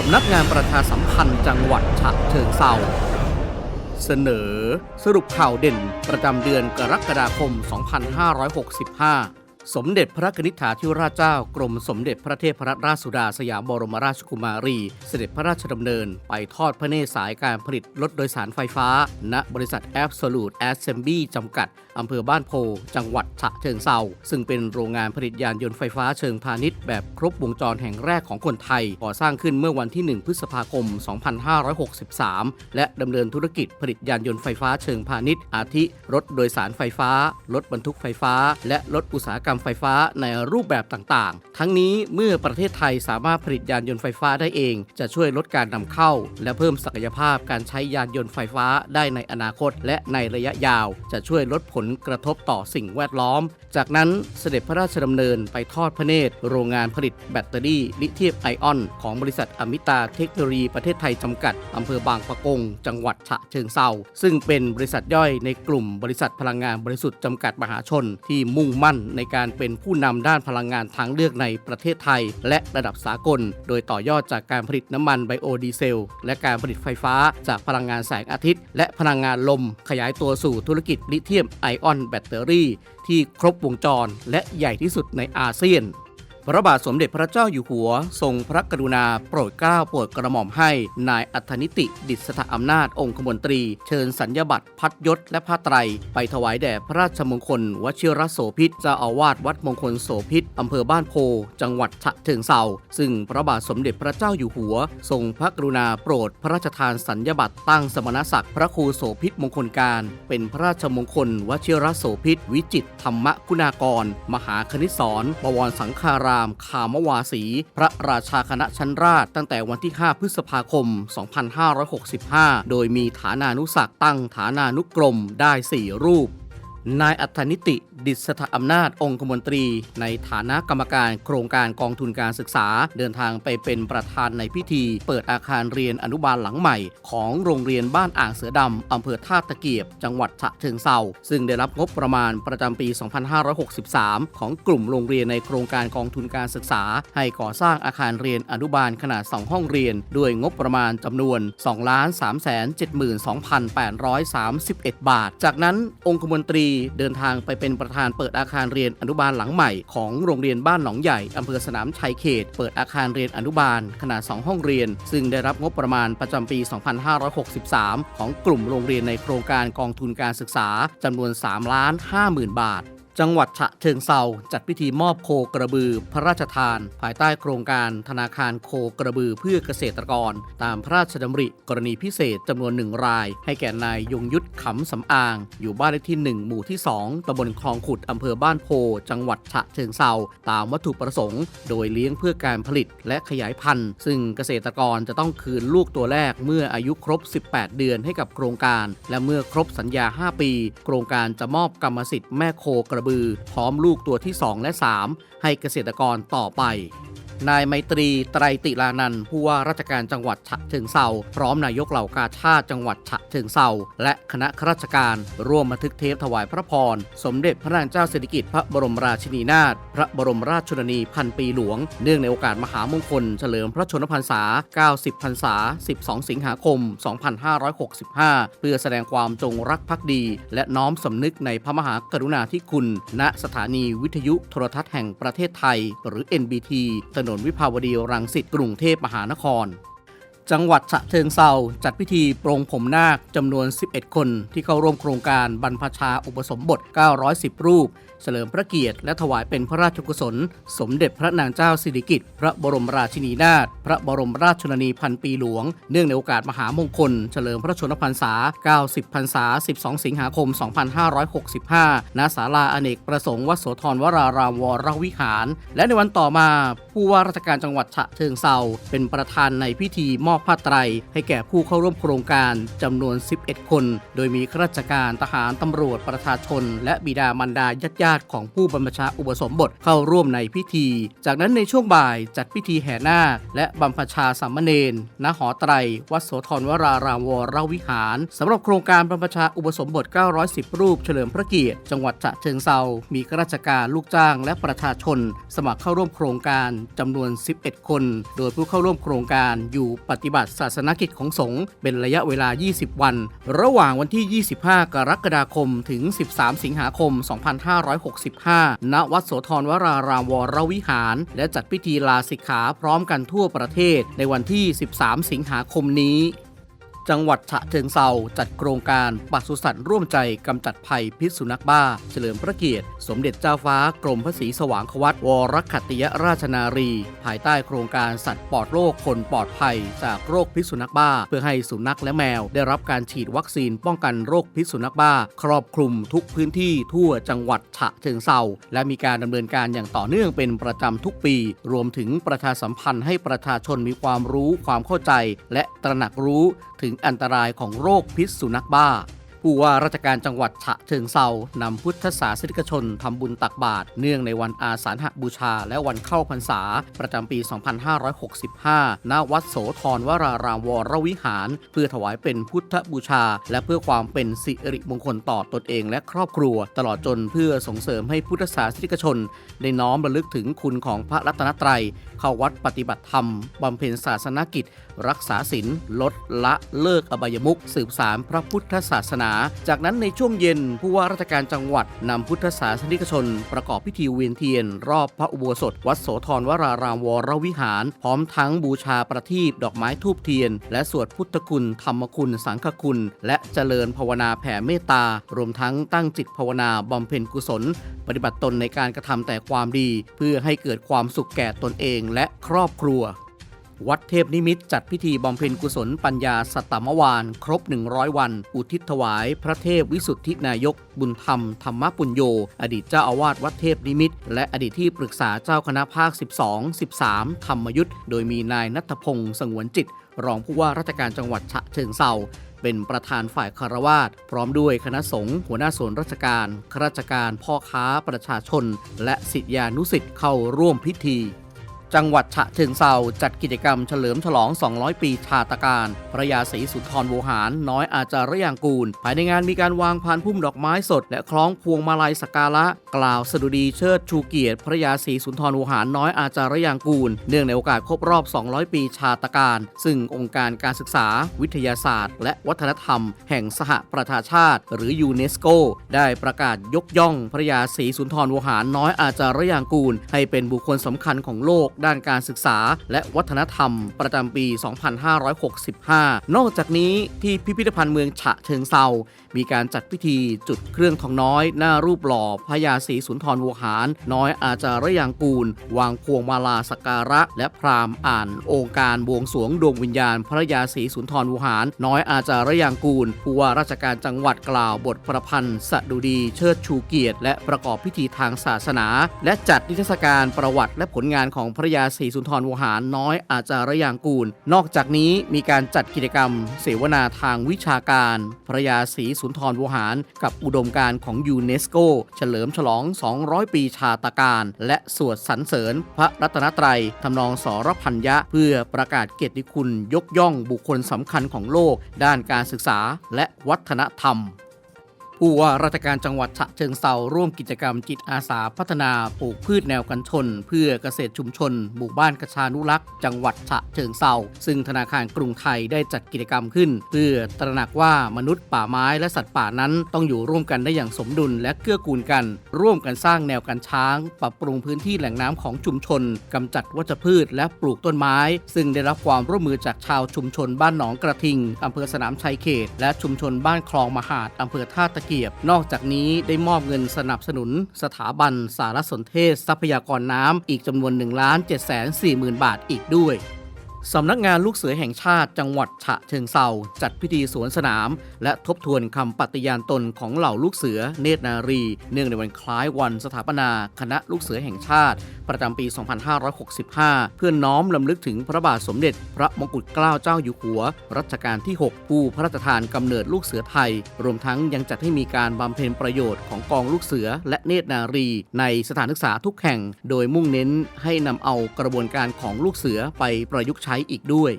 สำนักงานประชาสัมพันธ์จังหวัดฉะเชิงเซาเสนอสรุปข่าวเด่นประจำเดือนกรกฎาคม 2565 สมเด็จพระนิษฐาธิราชเจ้ากรมสมเด็จพระเทพรัตนราชสุดาสยามบรมราชกุมารี เสด็จพระราชดำเนิน ไปทอดพระเนตรสายการผลิตรถโดยสารไฟฟ้า ณบริษัท Absolute Assembly จำกัด อำเภอบ้านโพ จังหวัดฉะเชิงเซาซึ่งเป็นโรงงานผลิตยานยนต์ไฟฟ้าเชิงพาณิชย์แบบครบวงจรแห่งแรกของคนไทย ก่อสร้างขึ้นเมื่อวันที่ 1 พฤษภาคม 2563 และดำเนินธุรกิจผลิตยานยนต์ไฟฟ้าเชิงพาณิชย์อาทิ รถโดยสารไฟฟ้า รถบรรทุกไฟฟ้า และรถอุตสาหกรรมไฟฟ้าในรูปแบบต่างๆ ทั้งนี้เมื่อประเทศไทยสามารถผลิตยานยนต์ไฟฟ้าได้เอง จะช่วยลดการนำเข้า และเพิ่มศักยภาพการใช้ยานยนต์ไฟฟ้าได้ในอนาคต และในระยะยาว จะช่วยลดผลกระทบต่อสิ่งแวดล้อม จากนั้นเสด็จพระราชดำเนินไปทอดพระเนตรโรงงานผลิตแบตเตอรี่ลิเธียมไอออน ของบริษัทอมิตาเทคโนโลยีประเทศไทยจำกัดอำเภอบางปะกง จังหวัดฉะเชิงเซาซึ่งเป็นบริษัทย่อยในกลุ่มบริษัทพลังงานบริสุทธิ์จำกัดมหาชนที่มุ่งมั่นในการเป็นผู้นำด้านพลังงานทางเลือกในประเทศไทย และระดับสากล โดยต่อยอดจากการผลิตน้ำมันไบโอดีเซล และการผลิตไฟฟ้าจากพลังงานแสงอาทิตย์ และพลังงานลม ขยายตัวสู่ธุรกิจลิเธียมไอออนแบตเตอรี่ ที่ครบวงจร และใหญ่ที่สุดในอาเซียน พระบาทสมเด็จพระเจ้าอยู่หัว ทรงพระกรุณาโปรดเกล้าโปรดกระหม่อมให้ นายอัธนิติ ดิษฐอำนาจองคมนตรี เชิญสัญญบัตรพัดยศและผ้าไตร ไปถวายแด่พระราชมงคล วชิรโสพิตเจ้าอาวาสวัดมงคลโสพิตอำเภอบ้านโพ จังหวัดฉะเชิงเซาซึ่งพระบาทสมเด็จพระเจ้าอยู่หัว ทรงพระกรุณาโปรดพระราชทานสัญญบัตรตั้งสมณศักดิ์พระครูโสพิตมงคลการ เป็นพระราชมงคล วชิรโสพิตวิจิตธรรมคุณากร มหาคณิศรบวรสังฆาราามคามวาสี พระราชาคณะชั้นราชตั้งแต่วันที่ 5 พฤษภาคม 2565 โดยมีฐานานุศักตั้งฐานานุกรมได้ 4 รูป นายอัธนิติ ดิษฐอำนาจองคมนตรี ในฐานะกรรมการโครงการกองทุนการศึกษา เดินทางไปเป็นประธานในพิธี เปิดอาคารเรียนอนุบาลหลังใหม่ ของโรงเรียนบ้านอ่างเสือดำอำเภอท่าตะเกียบ จังหวัดฉะเชิงเซาซึ่งได้รับงบประมาณประจำปี 2563 ของกลุ่มโรงเรียนในโครงการกองทุนการศึกษา ให้ก่อสร้างอาคารเรียนอนุบาลขนาด 2 ห้องเรียน ด้วยงบประมาณจำนวน2,372,831 บาท จากนั้นองคมนตรีเดินทางไปเป็นประธานเปิดอาคารเรียนอนุบาลหลังใหม่ของโรงเรียนบ้านหนองใหญ่อำเภอสนามชัยเขต เปิดอาคารเรียนอนุบาล ขนาด 2 ห้องเรียน ซึ่งได้รับงบประมาณประจำปี 2563 ของกลุ่มโรงเรียนในโครงการกองทุนการศึกษาจำนวน 3 ล้าน5หมื่นบาท จังหวัดฉะเชิงเซาจัดพิธีมอบโคกระบือ พระราชทาน ภายใต้โครงการธนาคารโคกระบือเพื่อเกษตรกร ตามพระราชดำริกรณีพิเศษจำนวนหนึ่งราย ให้แก่นายยงยุทธขำสำอาง อยู่บ้านเลขที่ 1 หมู่ที่ 2ตำบลคลองขุดอำเภอบ้านโพ จังหวัดฉะเชิงเซาตามวัตถุประสงค์ โดยเลี้ยงเพื่อการผลิตและขยายพันธุ์ ซึ่งเกษตรกรจะต้องคืนลูกตัวแรกเมื่ออายุครบ 18 เดือนให้กับโครงการ และเมื่อครบสัญญา 5 ปี โครงการจะมอบกรรมสิทธิ์แม่โคกระบือ พร้อมลูกตัวที่ 2 และ 3 ให้เกษตรกรต่อไป นายไมตรีไตรติลานันท์ผู้ว่าราชการจังหวัดฉะเชิงเซาพร้อมนายกเหล่ากาชาติจังหวัดฉะเชิงเซาและคณะข้าราชการร่วมบันทึกเทปถวายพระพร สมเด็จพระนางเจ้าสิริกิติ์พระบรมราชินีนาถพระบรมราชชนนีพันปีหลวง เนื่องในโอกาสมหามงคล เฉลิมพระชนมพรรษา 90 พรรษา 12 สิงหาคม 2565 เพื่อแสดงความจงรักภักดี และน้อมสำนึกในพระมหากรุณาธิคุณ ณสถานีวิทยุโทรทัศน์แห่งประเทศไทย หรือ NBT ถนนวิภาวดีรังสิตกรุงเทพมหานคร จังหวัดฉะเชิงเซาจัดพิธีปรงผมนาคจำนวน 11 คนที่เข้าร่วมโครงการบรรพชาอุปสมบท 910 รูป เฉลิมพระเกียรติและถวายเป็นพระราชกุศล สมเด็จพระนางเจ้าสิริกิติ์พระบรมราชินีนาถพระบรมราชชนนีพันปีหลวง เนื่องในโอกาสมหามงคล เฉลิมพระชนมพรรษา 90 พรรษา 12 สิงหาคม 2565 ณ ศาลาอเนกประสงค์วัดโสธรวรารามวรวิหาร และในวันต่อมาผู้ว่าราชการจังหวัดฉะเชิงเซาเป็นประธานในพิธีมอบอบผ้าไตรให้แก่ผู้เข้าร่วมโครงการจำนวน 11 คน โดยมีข้าราชการทหารตำรวจประชาชน และบิดามารดาญาติญาติของผู้บรรพชาอุปสมบทเข้าร่วมในพิธี จากนั้นในช่วงบ่ายจัดพิธีแห่นาคและบรรพชาสามเณรณหอไตร วัดโสธรวรารามวรวิหารสำหรับโครงการบรรพชาอุปสมบท 910 รูปเฉลิมพระเกียรติจังหวัดฉะเชิงเซามีข้าราชการลูกจ้างและประชาชน สมัครเข้าร่วมโครงการจำนวน 11 คน โดยผู้เข้าร่วมโครงการอยู่ปฏิิบัติศาสนกิจของสงฆ์เป็นระยะเวลา 20 วัน ระหว่างวันที่ 25 กรกฎาคม ถึง 13 สิงหาคม 2565 ณ วัดโสธรวรารามวรวิหาร และจัดพิธีลาสิกขาพร้อมกันทั่วประเทศในวันที่ 13 สิงหาคมนี้ จังหวัดฉะเชิงเซาจัดโครงการปศุสัตว์ร่วมใจกำจัดภัยพิษสุนัขบ้า เฉลิมพระเกียรติ สมเด็จเจ้าฟ้ากรมพระศรีสว่างควัตวรคัติยราชนารี ภายใต้โครงการสัตว์ปลอดโรคคนปลอดภัย จากโรคพิษสุนัขบ้า เพื่อให้สุนัขและแมว ได้รับการฉีดวัคซีนป้องกันโรคพิษสุนัขบ้า ครอบคลุมทุกพื้นที่ทั่วจังหวัดฉะเชิงเซาและมีการดำเนินการอย่างต่อเนื่องเป็นประจำทุกปี รวมถึงประชาสัมพันธ์ให้ประชาชนมีความรู้ความเข้าใจ และตระหนักรู้ถึงอันตรายของโรคพิษสุนัขบ้า ผู้ว่าราชการจังหวัดฉะเชิงเซานำพุทธศาสนิกชนทำบุญตักบาตรเนื่องในวันอาสาฬหบูชา และวันเข้าพรรษา ประจำปี 2565 ณ วัดโสธรวรารามวรวิหาร เพื่อถวายเป็นพุทธบูชา และเพื่อความเป็นสิริมงคลต่อตนเองและครอบครัว ตลอดจนเพื่อส่งเสริมให้พุทธศาสนิกชน ได้น้อมระลึกถึงคุณของพระรัตนตรัย เข้าวัดปฏิบัติธรรมบำเพ็ญศาสนกิจ รักษาศีลลดละเลิกอบายมุขสืบสารพระพุทธศาสนาจากนั้นในช่วงเย็นผู้ว่าราชการจังหวัดนำพุทธศาสนิกชน ประกอบพิธีเวียนเทียน รอบพระอุโบสถ วัดโสธรวรารามวรวิหาร พร้อมทั้งบูชาประทีปดอกไม้ทูบเทียน และสวดพุทธคุณ ธรรมคุณ สังฆคุณ และเจริญภาวนาแผ่เมตตารวมทั้งตั้งจิตภาวนาบำเพ็ญกุศล ปฏิบัติตนในการกระทำแต่ความดี เพื่อให้เกิดความสุขแก่ตนเองและครอบครัว วัดเทพนิมิตจัดพิธีบำเพ็ญกุศลปัญญาสตตมวาน ครบ 100 วัน อุทิศถวาย พระเทพวิสุทธินายก บุญธรรม ธรรมปุญโย อดีตเจ้าอาวาสวัดเทพนิมิต และอดีตที่ปรึกษาเจ้าคณะภาค 12 13 ธรรมยุทธ์โดยมีนายนัทพงศ์สงวนจิต รองผู้ว่าราชการจังหวัดฉะเชิงเซาเป็นประธานฝ่ายคารวาสพร้อมด้วยคณะสงฆ์หัวหน้าส่วนราชการข้าราชการพ่อค้าประชาชน และศิษยานุศิษย์เข้าร่วมพิธี จังหวัดฉะเชิงเซาจัดกิจกรรมเฉลิมฉลอง 200 ปีชาตการพระยาศรีสุนทรโวหาร น้อยอาจารยางกูล ภายในงานมีการวางพานพุ่มดอกไม้สด และคล้องพวงมาลัยสักการะ กล่าวสดุดีเชิดชูเกียรติพระยาศรีสุนทรโวหารน้อยอาจารยางกูล เนื่องในโอกาสครบรอบ 200 ปีชาตการ ซึ่งองค์การการศึกษา วิทยาศาสตร์ และวัฒนธรรม แห่งสหประชาชาติ หรือยูเนสโก ได้ประกาศยกย่องพระยาศรีสุนทรโวหารน้อยอาจารยางกูล ให้เป็นบุคคลสำคัญของโลกด้านการศึกษา และวัฒนธรรม ประจำปี 2565 นอกจากนี้ที่พิพิธภัณฑ์เมืองฉะเชิงเซามีการจัดพิธีจุดเครื่องทองน้อย หน้ารูปหล่อพระยาศรีสุนทรวหาร น้อยอาจารย์ยางกูล วางพวงมาลาสการะ และพราหมณ์อ่านองค์การบวงสรวงดวงวิญญาณ พระยาศรีสุนทรวหาร น้อยอาจารยางกูลผู้ว่าราชการจังหวัดกล่าวบทประพันธ์สดุดีเชิดชูเกียรติ และประกอบพิธีทางศาสนา และจัดนิทรรศการประวัติและผลงานของพระยาศรีสุนทรวหารน้อยอาจารยางกูล นอกจากนี้มีการจัดกิจกรรม เสวนาทางวิชาการ พระยาศรีสุนทรวหาร กับอุดมการของยูเนสโก เฉลิมฉลอง 200 ปีชาตการ และสวดสรรเสริญ พระรัตนตรัยทำนองสรพัญญะเพื่อประกาศเกียรติคุณยกย่องบุคคลสำคัญของโลก ด้านการศึกษาและวัฒนธรรม ผู้ว่าราชการจังหวัดฉะเชิงเซาร่วมกิจกรรมจิตอาสาพัฒนาปลูกพืชแนวกันชน เพื่อเกษตรชุมชน หมู่บ้านกระชานุรักษ์จังหวัดฉะเชิงเซาซึ่งธนาคารกรุงไทยได้จัดกิจกรรมขึ้น เพื่อตระหนักว่ามนุษย์ป่าไม้และสัตว์ป่านั้นต้องอยู่ร่วมกันได้อย่างสมดุลและเกื้อกูลกัน ร่วมกันสร้างแนวกันช้าง ปรับปรุงพื้นที่แหล่งน้ำของชุมชนกำจัดวัชพืช และปลูกต้นไม้ ซึ่งได้รับความร่วมมือจากชาวชุมชนบ้านหนองกระทิงอำเภอสนามชัยเขต และชุมชนบ้านคลองมหาดอำเภอท่าตะเกียบ นอกจากนี้ได้มอบเงินสนับสนุน สถาบันสารสนเทศ ทรัพยากรน้ำอีกจำนวน1ล้าน7 4 0 0 0 0 บาทอีกด้วย สำนักงานลูกเสือแห่งชาติจังหวัดฉะเชิงเซาจัดพิธีสวนสนาม และทบทวนคำปฏิญาณตนของเหล่าลูกเสือเนตรนารี เนื่องในวันคล้ายวันสถาปนาคณะลูกเสือแห่งชาติ ประจำปี 2565 เพื่อน้อมลำลึกถึงพระบาทสมเด็จ พระมงกุฎเกล้าเจ้าอยู่หัว รัชกาลที่ 6 ผู้พระราชทานกำเนิดลูกเสือไทย รวมทั้งยังจัดให้มีการบำเพ็ญประโยชน์ของกองลูกเสือและเนตรนารี ในสถานศึกษาทุกแห่ง โดยมุ่งเน้นให้นำเอากระบวนการของลูกเสือไปประยุกต์ใช้ช้อีกด้วย